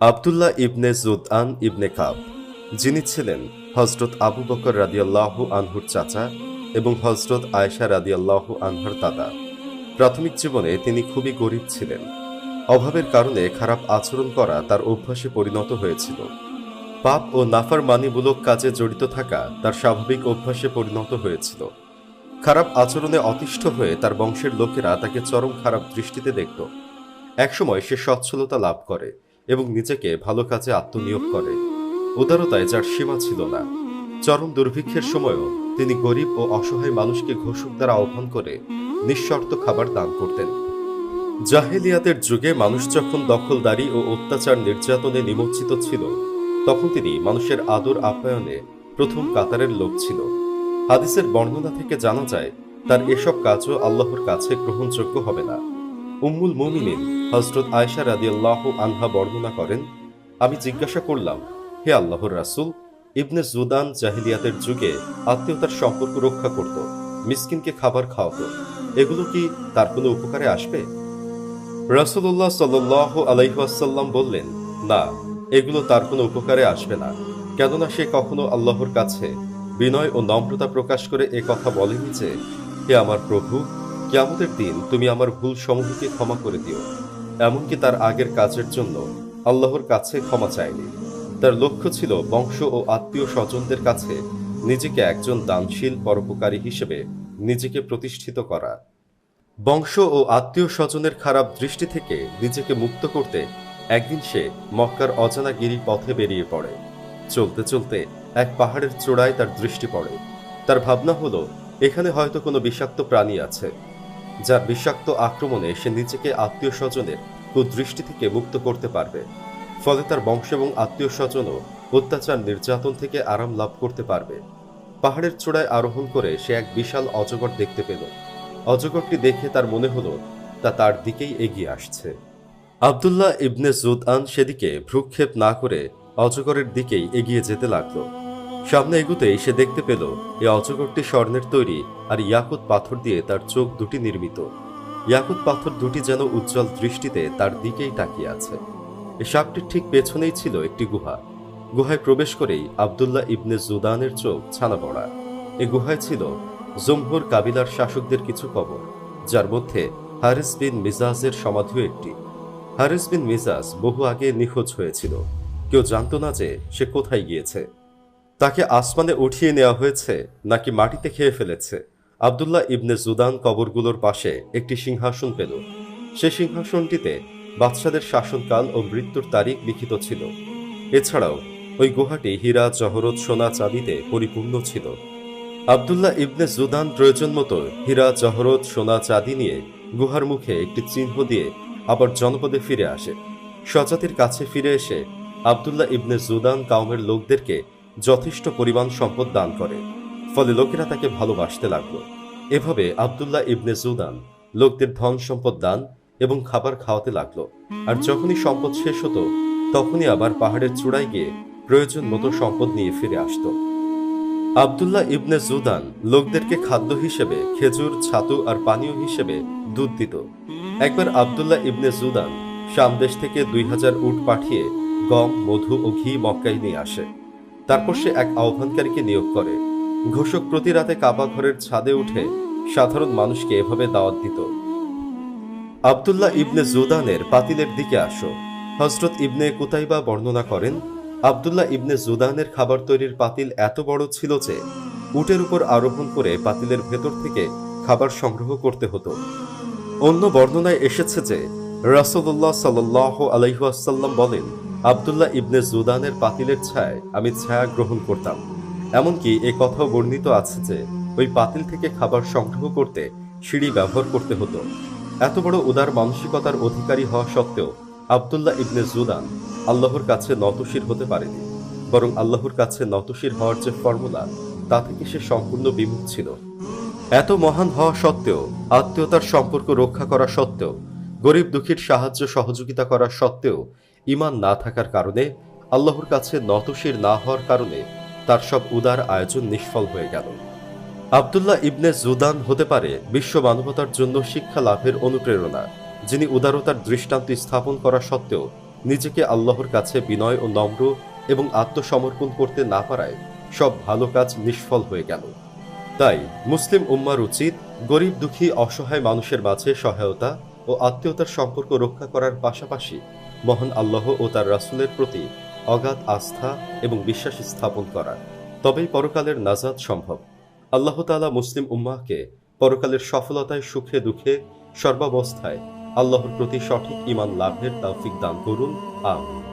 আবদুল্লাহ ইবনে জুদআন ইবনে কাব, যিনি ছিলেন হজরত আবু বকর রাদিয়াল্লাহ আনহুর চাচা এবং হজরত আয়েশা রাদিয়াল্লাহ আনহার দাদা। প্রাথমিক জীবনে তিনি খুবই গরিব ছিলেন। অভাবের কারণে খারাপ আচরণ করা তার অভ্যাসে পরিণত হয়েছিল। পাপ ও নাফার মানিমূলক কাজে জড়িত থাকা তার স্বাভাবিক অভ্যাসে পরিণত হয়েছিল। খারাপ আচরণে অতিষ্ঠ হয়ে তার বংশের লোকেরা তাকে চরম খারাপ দৃষ্টিতে দেখত। একসময় সে সচ্ছলতা লাভ করে। এবং নিজেকে ভালো কাজে আত্মনিয়োগ করে। উদারতায় যার সীমা ছিল না। চরম দুর্ভিক্ষের সময়ও তিনি গরিব ও অসহায় মানুষকে ঘোষক দ্বারা আহ্বান করে নিঃশর্ত খাবার দান করতেন। জাহেলিয়াতের যুগে মানুষ যখন দখলদারি ও অত্যাচার নির্যাতনে নিমজ্জিত ছিল, তখন তিনি মানুষের আদর আপ্যায়নে প্রথম কাতারের লোক ছিল। হাদিসের বর্ণনা থেকে জানা যায়, তার এসব কাজও আল্লাহর কাছে গ্রহণযোগ্য হবে না। উম্মুল মুমিনিন হজরত আয়সা রাদিয়াল্লাহ আনহা বর্ণনা করেন, আমি জিজ্ঞাসা করলাম, হে আল্লাহর রাসূল, ইবনে জুদান জাহিলিয়াতের যুগে আত্মীয়তার সম্পর্ক রক্ষা করত, মিসকিনকে খাবার খাওয়াতো, এগুলো কি তার কোনো উপকারে আসবে? রাসূলুল্লাহ সাল্লাহ আলাইহাসাল্লাম বললেন, না, এগুলো তার কোনো উপকারে আসবে না, কেননা সে কখনো আল্লাহর কাছে বিনয় ও নম্রতা প্রকাশ করে এ কথা বলেনি যে, হে আমার প্রভু, কেয়ামতের দিন তুমি আমার ভুল সমূহকে ক্ষমা করে দিও। এমনকি তার আগের কাজের জন্য আল্লাহর কাছে ক্ষমা চায়নি। তার লক্ষ্য ছিল বংশ ও আত্মীয় স্বজনদের কাছে নিজেকে একজন দানশীল পরোপকারী হিসেবে নিজেকে প্রতিষ্ঠিত করা। বংশ ও আত্মীয় স্বজনের খারাপ দৃষ্টি থেকে নিজেকে মুক্ত করতে একদিন সে মক্কার অজানা গিরি পথে বেরিয়ে পড়ে। চলতে চলতে এক পাহাড়ের চূড়ায় তার দৃষ্টি পড়ে। তার ভাবনা হলো, এখানে হয়তো কোনো বিষাক্ত প্রাণী আছে। যার বিষাক্ত আক্রমণে সে নিজেকে আত্মীয় স্বজনের কুদৃষ্টি থেকে মুক্ত করতে পারবে। ফলে তার বংশ এবং আত্মীয় স্বজনও অত্যাচার নির্যাতন থেকে আরাম লাভ করতে পারবে। পাহাড়ের চূড়ায় আরোহণ করে সে এক বিশাল অজগর দেখতে পেল। অজগরটি দেখে তার মনে হলো তা তার দিকেই এগিয়ে আসছে। আবদুল্লাহ ইবনে জুদআন সেদিকে ভ্রুক্ষেপ না করে অজগরের দিকেই এগিয়ে যেতে লাগল। সামনে এগুতেই সে দেখতে পেল, এ অজগরটি স্বর্ণের তৈরি আর ইয়াকুত পাথর দিয়ে তার চোখ দুটি নির্মিত। ইয়াকুত পাথর দুটি যেন উজ্জ্বল দৃষ্টিতে তার দিকেই তাকিয়ে আছে। এ সাপটির ঠিক পেছনেই ছিল একটি গুহা। গুহায় প্রবেশ করেই আবদুল্লাহ ইবনে জুদানের চোখ ছানা পড়া। এ গুহায় ছিল জমহুর কাবিলার শাসকদের কিছু কবর, যার মধ্যে হারিস বিন মিজাজের সমাধিও একটি। হারিস বিন মিজাজ বহু আগে নিখোঁজ হয়েছিল। কেউ জানতো না যে সে কোথায় গিয়েছে। তাকে আসমানে উঠিয়ে নেওয়া হয়েছে, নাকি মাটিতে খেয়ে ফেলেছে। আবদুল্লাহ ইবনে জুদান কবরগুলোর পাশে একটি সিংহাসন পেল। সে সিংহাসনটিতে বাদশাদের শাসনকাল ও মৃত্যুর তারিখ লিখিত ছিল। এছাড়াও ওই গুহাটি হীরা, জহরত, সোনা চাঁদিতে পরিপূর্ণ ছিল। আবদুল্লাহ ইবনে জুদান প্রয়োজন মতো হীরা, জহরত, সোনা চাঁদি নিয়ে গুহার মুখে একটি চিহ্ন দিয়ে আবার জনপদে ফিরে আসে। স্বজাতির কাছে ফিরে এসে আবদুল্লাহ ইবনে জুদান কাউমের লোকদেরকে যথেষ্ট পরিমাণ সম্পদ দান করে। ফলে লোকেরা তাকে ভালোবাসতে লাগল। এভাবে আবদুল্লাহ ইবনে জুদান লোকদের ধন সম্পদ দান এবং খাবার খাওয়াতে লাগল। আর যখনই সম্পদ শেষ হতো, তখনই আবার পাহাড়ের চূড়ায় গিয়ে প্রয়োজন মতো সম্পদ নিয়ে ফিরে আসতো। আবদুল্লাহ ইবনে জুদান লোকদেরকে খাদ্য হিসেবে খেজুর, ছাতু আর পানীয় হিসেবে দুধ দিত। একবার আবদুল্লাহ ইবনে জুদান শাম দেশ থেকে দুই হাজার উট পাঠিয়ে গম, মধু ও ঘি মক্কায় নিয়ে আসে। তারপর সে এক আহ্বানকারীকে নিয়োগ করে। ঘোষক প্রতি রাতে কাবা ঘরের ছাদে উঠে সাধারণ মানুষকে এভাবে দাওয়াত দিত। আবদুল্লাহ ইবনে জুদানের পাতিলের দিকে আসো। হজরত ইবনে কুতাইবা বর্ণনা করেন, আবদুল্লাহ ইবনে জুদানের খাবার তৈরির পাতিল এত বড় ছিল যে উটের উপর আরোহণ করে পাতিলের ভেতর থেকে খাবার সংগ্রহ করতে হতো। অন্য বর্ণনায় এসেছে যে রাসুল্লাহ সাল্লাহ আলাইহাসাল্লাম বলেন আবদুল্লাহ ইবনে জুদানের পাতিলের ছায় আমি ছায়া গ্রহণ করতাম। এমনকি এ কথাও বর্ণিত আছে যে, ওই পাতিল থেকে খাবার সংগ্রহ করতে সিঁড়ি ব্যবহার করতে হতো। এত বড় উদার মানসিকতার অধিকারী হওয়া সত্ত্বেও আবদুল্লাহ ইবনে জুদান আল্লাহর কাছে নতশির হতে পারেনি। বরং আল্লাহর কাছে নতশির হওয়ার যে ফর্মুলা, তা থেকে সে সম্পূর্ণ বিমুখ ছিল। এত মহান হওয়া সত্ত্বেও, আত্মীয়তার সম্পর্ক রক্ষা করা সত্ত্বেও, গরিব দুঃখীর সাহায্য সহযোগিতা করা সত্ত্বেও ইমান না থাকার কারণে, আল্লাহর কাছে নতশির না হওয়ার কারণে তার সব উদার আয়োজন নিষ্ফল হয়ে গেল। আবদুল্লাহ ইবনে জুদান হতে পারে বিশ্ব মানবতার জন্য শিক্ষা লাভের অনুপ্রেরণা, যিনি উদারতার দৃষ্টান্ত স্থাপন করা সত্ত্বেও নিজেকে আল্লাহর কাছে বিনয় ও নম্র এবং আত্মসমর্পণ করতে না পারায় সব ভালো কাজ নিষ্ফল হয়ে গেল। তাই মুসলিম উম্মার উচিত গরিব, দুঃখী, অসহায় মানুষের মাঝে সহায়তা ও আত্মীয়তার সম্পর্ক রক্ষা করার পাশাপাশি মহান আল্লাহ ও তার রাসুলের প্রতি অগাধ আস্থা এবং বিশ্বাস স্থাপন করা। তবেই পরকালের নাজাদ সম্ভব। আল্লাহ তালা মুসলিম উম্মাহকে পরকালের সফলতায় সুখে দুঃখে সর্বাবস্থায় আল্লাহর প্রতি সঠিক ইমান লাভের তৌফিক দান করুন। আমিন।